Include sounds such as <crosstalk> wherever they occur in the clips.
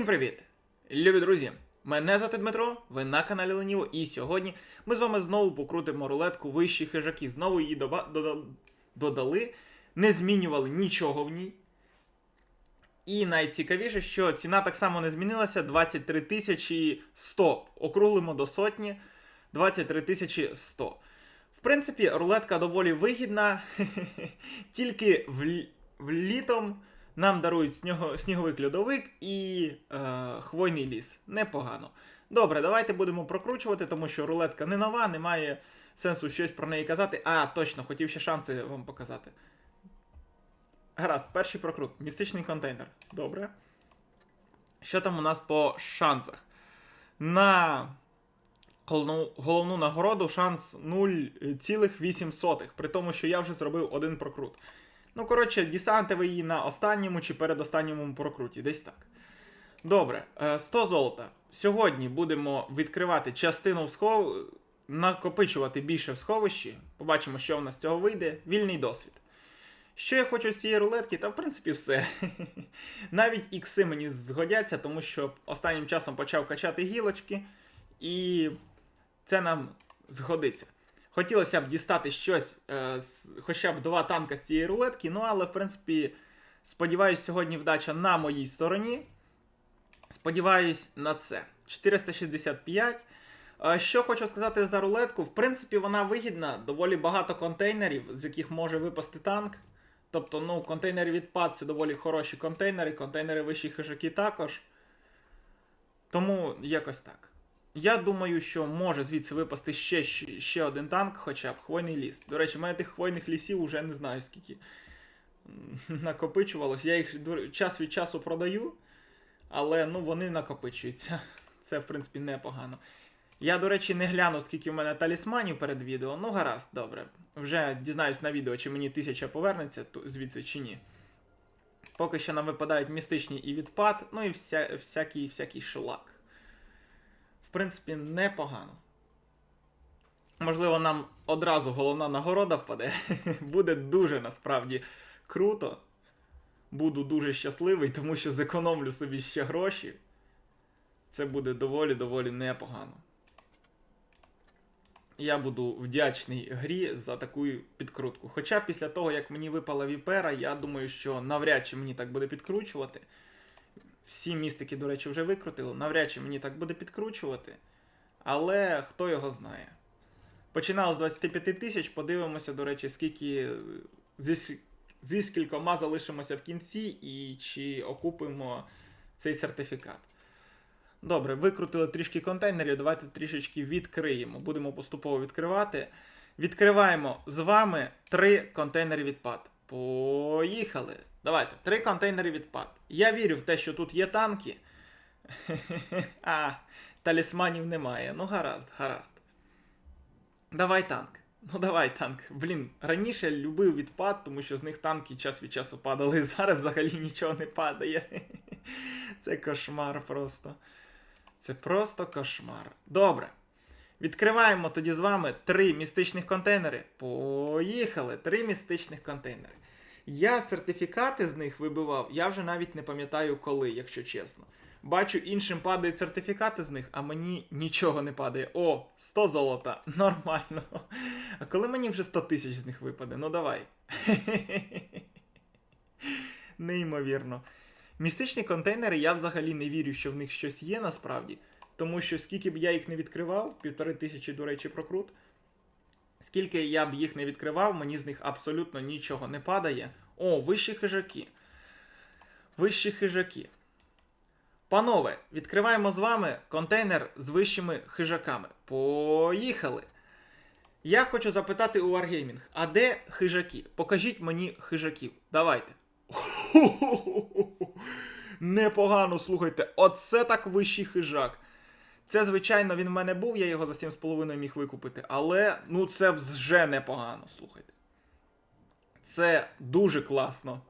Всім привіт! Любі друзі! Мене звати Дмитро, ви на каналі Леніво, і сьогодні ми з вами знову покрутимо рулетку вищі хижаки. Знову її доба- дода- додали, не змінювали нічого в ній. І найцікавіше, що ціна так само не змінилася 23 тисячі 100. Округлимо до сотні 23 тисячі 100. В принципі, рулетка доволі вигідна, <laughs> тільки в літом нам дарують сніго, сніговик льодовик і е, хвойний ліс. Непогано. Добре, давайте будемо прокручувати, тому що рулетка не нова, немає сенсу щось про неї казати. А, точно, хотів ще шанси вам показати. Гаразд, перший прокрут. Містичний контейнер. Добре. Що там у нас по шансах? На головну, нагороду шанс 0,8, при тому, що я вже зробив один прокрут. Ну, коротше, дістанете ви її на останньому чи передостанньому прокруті, десь так. Добре, е, 100 золота. Сьогодні будемо відкривати частину в схов... накопичувати більше в сховищі. Побачимо, що в нас з цього вийде. Вільний досвід. Що я хочу з цієї рулетки? Та в принципі все. <laughs> Навіть ікси мені згодяться, тому що останнім часом почав качати гілочки, і це нам згодиться. Хотілося б дістати щось, е, з, хоча б два танка з цієї рулетки, ну але в принципі, сподіваюсь, сьогодні вдача на моїй стороні. Сподіваюсь на це. 465. Е, Що хочу сказати за рулетку, в принципі, вона вигідна, доволі багато контейнерів, з яких може випасти танк. Тобто, ну, контейнери відпад це доволі хороші контейнери, контейнери вищі хижаки також. Тому якось так. Я думаю, що може звідси випасти ще, ще, один танк, хоча б хвойний ліс. До речі, в мене тих хвойних лісів уже не знаю скільки <laughs> накопичувалось. Я їх час від часу продаю, але ну, вони накопичуються. <laughs> Це, в принципі, непогано. Я, до речі, не гляну, скільки в мене талісманів перед відео. Ну, гаразд, добре. Вже дізнаюсь на відео, чи мені тисяча повернеться звідси чи ні. Поки що нам випадають містичні і відпад, ну і вся, всякий, всякий шлак. В принципі, непогано. Можливо, нам одразу головна нагорода впаде. <laughs> Буде дуже насправді круто. Буду дуже щасливий, тому що зекономлю собі ще гроші. Це буде доволі-доволі непогано. Я буду вдячний грі за таку підкрутку. Хоча після того, як мені випала віпера, я думаю, що навряд чи мені так буде підкручувати. Всі містики, до речі, вже викрутили. Навряд чи мені так буде підкручувати. Але хто його знає. Починав з 25 тисяч, подивимося, до речі, скільки зі, зі скількома залишимося в кінці, і чи окупимо цей сертифікат. Добре, викрутили трішки контейнерів, давайте трішечки відкриємо. Будемо поступово відкривати. Відкриваємо з вами три контейнери відпад. Поїхали. Давайте, три контейнери відпад. Я вірю в те, що тут є танки. <laughs> А, талісманів немає. Ну, гаразд, гаразд. Давай танк. Ну давай танк. Блін, раніше любив відпад, тому що з них танки час від часу падали. <laughs> Зараз взагалі нічого не падає. <laughs> Це кошмар просто. Це просто кошмар. Добре. Відкриваємо тоді з вами три містичних контейнери. Поїхали! Три містичних контейнери. Я сертифікати з них вибивав, я вже навіть не пам'ятаю коли, якщо чесно. Бачу, іншим падають сертифікати з них, а мені нічого не падає. О, 100 золота. <laughs> Нормально. А коли мені вже 100 тисяч з них випаде? Ну давай. <laughs> Неймовірно. Містичні контейнери я взагалі не вірю, що в них щось є насправді. Тому що скільки б я їх не відкривав, півтори тисячі, до речі, прокрут. Скільки я б їх не відкривав, мені з них абсолютно нічого не падає. О, вищі хижаки. Вищі хижаки. Панове, відкриваємо з вами контейнер з вищими хижаками. Поїхали! Я хочу запитати у Wargaming, а де хижаки? Покажіть мені хижаків. Давайте. <laughs> Непогано, слухайте. Оце так вищий хижак. Це, звичайно, він в мене був, я його за 7,5 міг викупити, але ну це вже непогано, слухайте. Це дуже класно.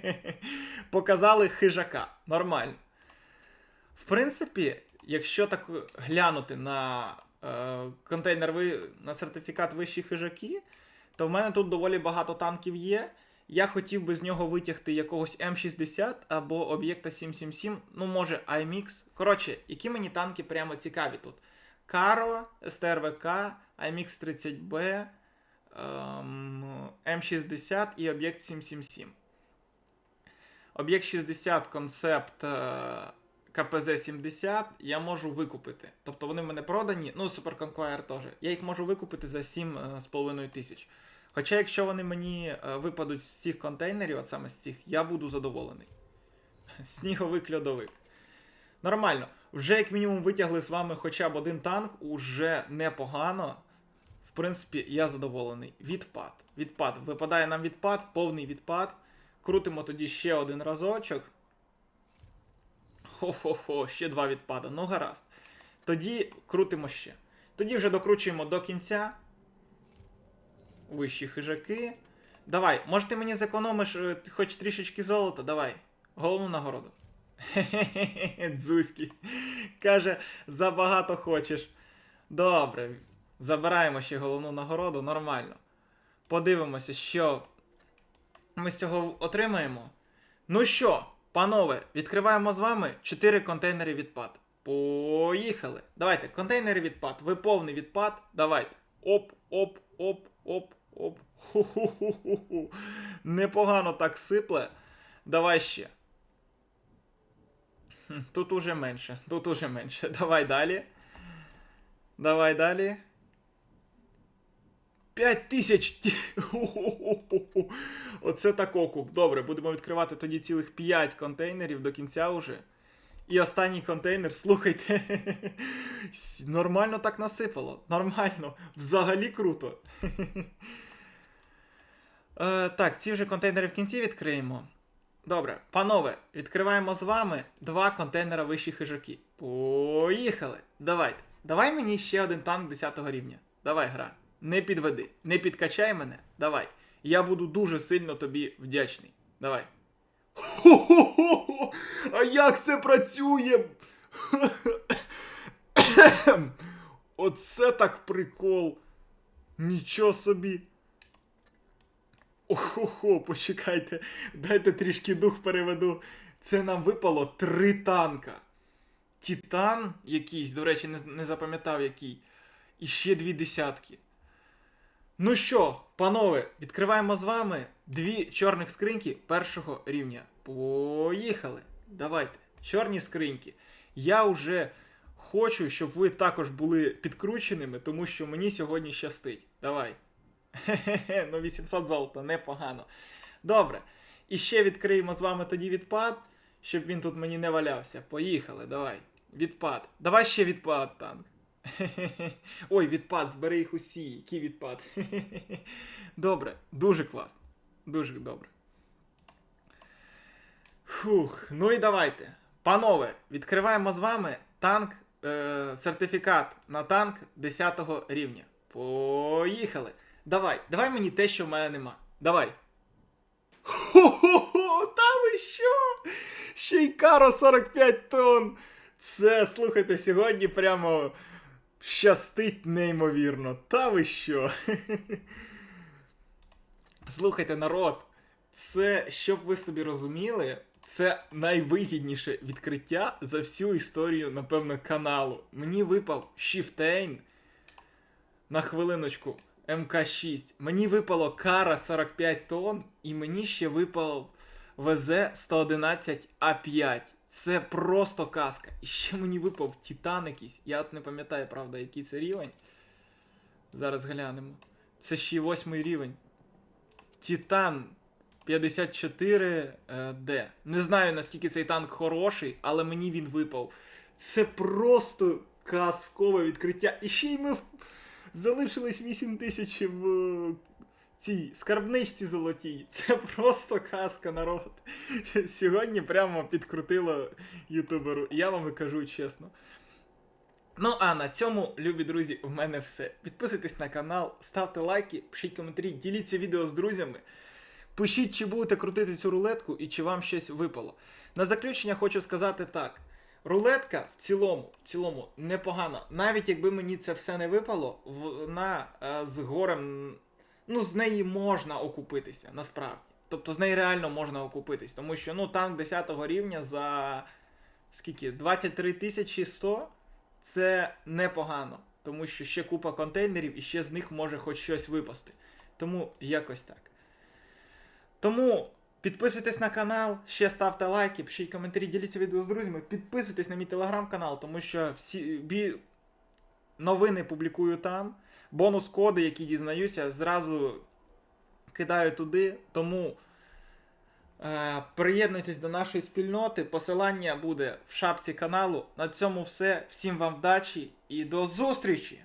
<laughs> Показали хижака. Нормально. В принципі, якщо так глянути на е, контейнер на сертифікат вищі хижаки, то в мене тут доволі багато танків є. Я хотів би з нього витягти якогось М60 або об'єкта 777, ну може IMX. Коротше, які мені танки прямо цікаві тут. Каро, СТРВК, IMX 30B, ем, М60 і об'єкт 777. Об'єкт 60 концепт е, КПЗ-70 я можу викупити. Тобто вони в мене продані, ну Super теж. Я їх можу викупити за 7,5 тисяч. Хоча, якщо вони мені е, випадуть з цих контейнерів, от саме з цих, я буду задоволений. <laughs> Сніговик льодовик. Нормально. Вже як мінімум витягли з вами хоча б один танк, уже непогано. В принципі, я задоволений. Відпад. Відпад. Випадає нам відпад, повний відпад. Крутимо тоді ще один разочок. Хо-хо-хо, ще два відпада. Ну гаразд. Тоді крутимо ще. Тоді вже докручуємо до кінця. Вищі хижаки. Давай, може ти мені зекономиш е, хоч трішечки золота? Давай. Головну нагороду. <laughs> Хе-хе-хе, Дзузький. Каже, забагато хочеш. Добре. Забираємо ще головну нагороду, нормально. Подивимося, що ми з цього отримаємо. Ну що, панове, відкриваємо з вами 4 контейнери відпад. Поїхали. Давайте, контейнери відпад. Ви повний відпад. Давайте. Оп, оп, оп, оп, оп. Ху-ху-ху-ху-ху. Непогано так сипле. Давай ще. Тут уже менше. Тут уже менше. <laughs> Давай далі. Давай далі. 5 тисяч. Оце так окуп. Добре, будемо відкривати тоді цілих 5 контейнерів до кінця уже. І останній контейнер, слухайте. <laughs> Нормально так насипало. Нормально. Взагалі круто. <laughs> Е, так, ці вже контейнери в кінці відкриємо. Добре, панове, відкриваємо з вами два контейнера вищі хижаки. Поїхали! Давайте. Давай мені ще один танк 10 рівня. Давай, гра. Не підведи, не підкачай мене. Давай. Я буду дуже сильно тобі вдячний. Давай. Хо-хо-хо! <laughs> А як це працює? <coughs> Оце так прикол. Нічого собі. Охо-хо, почекайте, дайте трішки дух переведу. Це нам випало три танка. Титан якийсь, до речі, не, не запам'ятав який. І ще дві десятки. Ну що, панове, відкриваємо з вами дві чорних скриньки першого рівня. Поїхали. Давайте. Чорні скриньки. Я вже хочу, щоб ви також були підкрученими, тому що мені сьогодні щастить. Давай. Хе-хе-хе, <laughs> ну 800 золота, непогано. Добре. І ще відкриємо з вами тоді відпад, щоб він тут мені не валявся. Поїхали, давай. Відпад. Давай ще відпад, танк. <laughs> Ой, відпад, збери їх усі. Який відпад. <laughs> Добре, дуже класно. Дуже добре. Фух, ну і давайте. Панове, відкриваємо з вами танк, е, сертифікат на танк 10 рівня. Поїхали. Давай, давай мені те, що в мене нема. Давай. Хо-хо-хо, та ви що? Ще й каро 45 тонн. Це, слухайте, сьогодні прямо щастить неймовірно. Та ви що? Слухайте, народ, це, щоб ви собі розуміли, це найвигідніше відкриття за всю історію, напевно, каналу. Мені випав Шіфтейн на хвилиночку МК6. Мені випало Кара 45 тонн, і мені ще випав ВЗ 111 А5. Це просто казка. І ще мені випав Титан якийсь. Я от не пам'ятаю, правда, який це рівень. Зараз глянемо. Це ще восьмий рівень. Титан 54 е. Не знаю, наскільки цей танк хороший, але мені він випав. Це просто казкове відкриття. І ще й ми залишились 8 тисяч в е, цій скарбничці золотій. <laughs> Це просто казка, народ. Сьогодні прямо підкрутило ютуберу. Я вам і кажу чесно. Ну а на цьому, любі друзі, в мене все. Підписуйтесь на канал, ставте лайки, пишіть коментарі, діліться відео з друзями. Пишіть, чи будете крутити цю рулетку і чи вам щось випало. На заключення хочу сказати так. Рулетка в цілому, в цілому непогана. Навіть якби мені це все не випало, вона е, з горем, ну з неї можна окупитися, насправді. Тобто з неї реально можна окупитись. Тому що ну, танк 10 рівня за скільки? 23 тисячі 100 це непогано. Тому що ще купа контейнерів і ще з них може хоч щось випасти. Тому якось так. Тому підписуйтесь на канал, ще ставте лайки, пишіть коментарі, діліться відео з друзями, підписуйтесь на мій телеграм-канал, тому що всі бі... новини публікую там. Бонус-коди, які дізнаюся, зразу кидаю туди. Тому е, приєднуйтесь до нашої спільноти. Посилання буде в шапці каналу. На цьому все. Всім вам вдачі і до зустрічі!